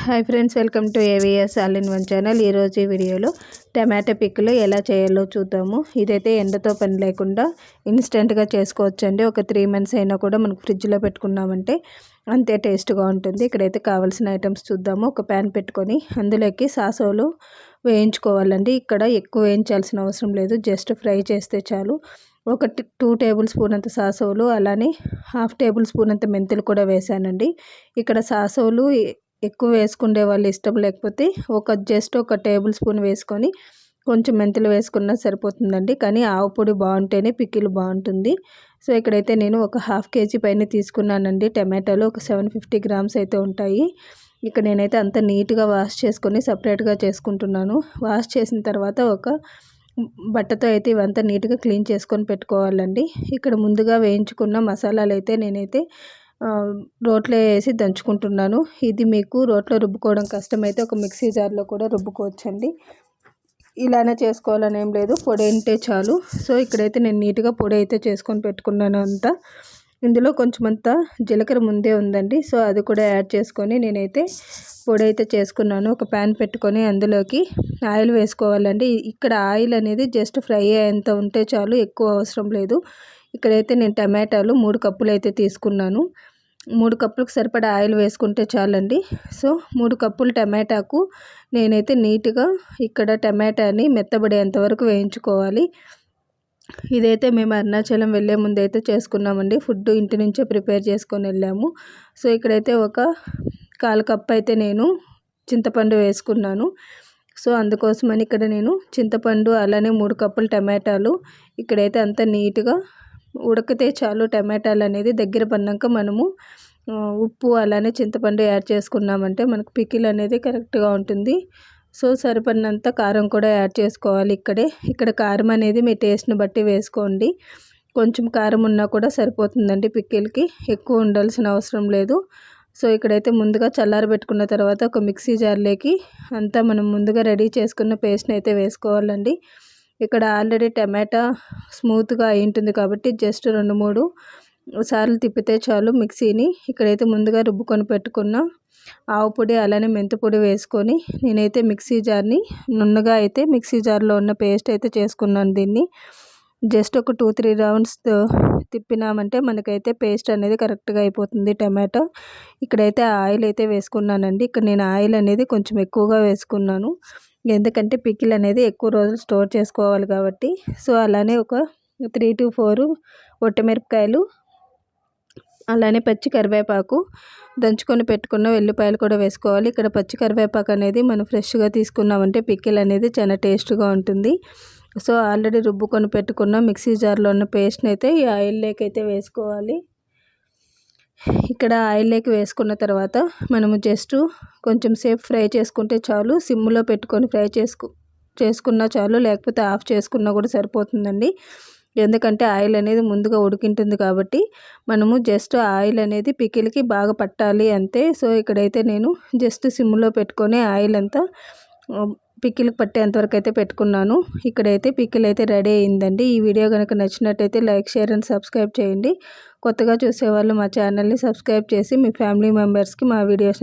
Hi friends welcome to AVS all in one channel ఈరోజు ఈ వీడియోలో టమాటా పిక్కులు ఎలా చేయాలో చూద్దాము. ఇదైతే ఎండతో పని లేకుండా ఇన్స్టెంట్గా చేసుకోవచ్చండి. ఒక త్రీ మంత్స్ అయినా కూడా మనకు ఫ్రిడ్జ్లో పెట్టుకున్నామంటే అంతే టేస్ట్గా ఉంటుంది. ఇక్కడైతే కావాల్సిన ఐటమ్స్ చూద్దాము. ఒక ప్యాన్ పెట్టుకొని అందులోకి సాసోలు వేయించుకోవాలండి. ఇక్కడ ఎక్కువ వేయించాల్సిన అవసరం లేదు. జస్ట్ ఫ్రై చేస్తే చాలు. ఒక టూ టేబుల్ స్పూన్ అంత సాసోలు అలానే హాఫ్ టేబుల్ స్పూన్ అంత మెంతులు కూడా వేసానండి. ఇక్కడ సాసోలు ఎక్కువ వేసుకునే వాళ్ళు ఇష్టం లేకపోతే ఒక జస్ట్ ఒక టేబుల్ స్పూన్ వేసుకొని కొంచెం మెంతులు వేసుకున్నా సరిపోతుందండి. కానీ ఆవు పొడి బాగుంటేనే పిక్కిలు బాగుంటుంది. సో ఇక్కడైతే నేను ఒక హాఫ్ కేజీ పైన తీసుకున్నానండి. టమాటాలు ఒక సెవెన్ ఫిఫ్టీ గ్రామ్స్ అయితే ఉంటాయి. ఇక్కడ నేనైతే అంత నీట్గా వాష్ చేసుకొని సపరేట్గా చేసుకుంటున్నాను. వాష్ చేసిన తర్వాత ఒక బట్టతో అయితే ఇవంతా నీట్గా క్లీన్ చేసుకొని పెట్టుకోవాలండి. ఇక్కడ ముందుగా వేయించుకున్న మసాలాలు అయితే నేనైతే రోట్లో వేసి దంచుకుంటున్నాను. ఇది మీకు రోట్లో రుబ్బుకోవడం కష్టమైతే ఒక మిక్సీ జార్లో కూడా రుబ్బుకోవచ్చండి. ఇలానే చేసుకోవాలని ఏం లేదు. పొడి అంటే చాలు. సో ఇక్కడైతే నేను నీట్గా పొడి అయితే చేసుకొని పెట్టుకున్నాను అంతా. ఇందులో కొంచెం అంతా జీలకర్ర ముందే ఉందండి. సో అది కూడా యాడ్ చేసుకొని నేనైతే పొడి అయితే చేసుకున్నాను. ఒక ప్యాన్ పెట్టుకొని అందులోకి ఆయిల్ వేసుకోవాలండి. ఇక్కడ ఆయిల్ అనేది జస్ట్ ఫ్రై అయ్యేంత ఉంటే చాలు ఎక్కువ అవసరం లేదు. ఇక్కడైతే నేను టమాటాలు మూడు కప్పులు అయితే తీసుకున్నాను. మూడు కప్పులకు సరిపడా ఆయిల్ వేసుకుంటే చాలండి. సో మూడు కప్పులు టమాటాకు నేనైతే నీట్గా ఇక్కడ టమాటాని మెత్తబడేంత వరకు వేయించుకోవాలి. ఇదైతే మేము అరుణాచలం వెళ్ళే ముందు అయితే చేసుకున్నామండి. ఫుడ్ ఇంటి నుంచే ప్రిపేర్ చేసుకొని వెళ్ళాము. సో ఇక్కడైతే ఒక కాలు కప్ అయితే నేను చింతపండు వేసుకున్నాను. సో అందుకోసమని ఇక్కడ నేను చింతపండు అలానే మూడు కప్పులు టమాటాలు ఇక్కడైతే అంత నీట్గా ఉడికితే చాలు టమాటాలు అనేది దగ్గర పడినాక మనము ఉప్పు అలానే చింతపండు యాడ్ చేసుకున్నామంటే మనకు పికిల్ అనేది కరెక్ట్గా ఉంటుంది. సో సరిపడినంత కారం కూడా యాడ్ చేసుకోవాలి ఇక్కడే. ఇక్కడ కారం అనేది మీ టేస్ట్ని బట్టి వేసుకోండి. కొంచెం కారం ఉన్నా కూడా సరిపోతుందండి పిక్కిల్కి ఎక్కువ ఉండాల్సిన అవసరం లేదు. సో ఇక్కడైతే ముందుగా చల్లారబెట్టుకున్న తర్వాత ఒక మిక్సీ జార్లోకి అంతా మనం ముందుగా రెడీ చేసుకున్న పేస్ట్ని అయితే వేసుకోవాలండి. ఇక్కడ ఆల్రెడీ టమాటా స్మూత్గా అయి ఉంటుంది కాబట్టి జస్ట్ రెండు మూడు సార్లు తిప్పితే చాలు మిక్సీని. ఇక్కడైతే ముందుగా రుబ్బుకొని పెట్టుకున్న ఆవు పొడి అలానే మెంతి పొడి వేసుకొని నేనైతే మిక్సీ జార్ని నున్నగా అయితే మిక్సీ జార్లో ఉన్న పేస్ట్ అయితే చేసుకున్నాను దీన్ని. జస్ట్ ఒక టూ త్రీ రౌండ్స్ తిప్పినామంటే మనకైతే పేస్ట్ అనేది కరెక్ట్గా అయిపోతుంది టమాటో. ఇక్కడైతే ఆయిల్ అయితే వేసుకున్నానండి. ఇక్కడ నేను ఆయిల్ అనేది కొంచెం ఎక్కువగా వేసుకున్నాను. ఎందుకంటే పికిల్ అనేది ఎక్కువ రోజులు స్టోర్ చేసుకోవాలి కాబట్టి. సో అలానే ఒక త్రీ టు ఫోర్ ఒట్టమిరపకాయలు అలానే పచ్చి కరివేపాకు దంచుకొని పెట్టుకున్న వెల్లిపాయలు కూడా వేసుకోవాలి. ఇక్కడ పచ్చి కరివేపాకు అనేది మనం ఫ్రెష్గా తీసుకున్నామంటే పికిల్ అనేది చాలా టేస్ట్గా ఉంటుంది. సో ఆల్రెడీ రుబ్బుకొని పెట్టుకున్న మిక్సీ జార్లో ఉన్న పేస్ట్ని అయితే ఈ ఆయిల్లోకి అయితే వేసుకోవాలి. ఇక్కడ ఆయిల్లోకి వేసుకున్న తర్వాత మనము జస్ట్ కొంచెం సేపు ఫ్రై చేసుకుంటే చాలు సిమ్లో పెట్టుకొని ఫ్రై చేసుకు చేసుకున్నా చాలు లేకపోతే ఆఫ్ చేసుకున్నా కూడా సరిపోతుందండి. ఎందుకంటే ఆయిల్ అనేది ముందుగా ఉడికింటుంది కాబట్టి మనము జస్ట్ ఆయిల్ అనేది పికిల్కి బాగా పట్టాలి అంతే సో ఇక్కడైతే నేను జస్ట్ సిమ్లో పెట్టుకొని ఆయిల్ అంతా పిక్కిల్కి పట్టేంతవరకు అయితే పెట్టుకున్నాను. ఇక్కడైతే పిక్కిల్ అయితే రెడీ అయిందండి ఈ వీడియో కనుక నచ్చినట్టయితే లైక్ షేర్ అండ్ సబ్స్క్రైబ్ చేయండి. కొత్తగా చూసేవాళ్ళు మా ఛానల్ని సబ్స్క్రైబ్ చేసి మీ ఫ్యామిలీ మెంబర్స్కి మా వీడియోస్ని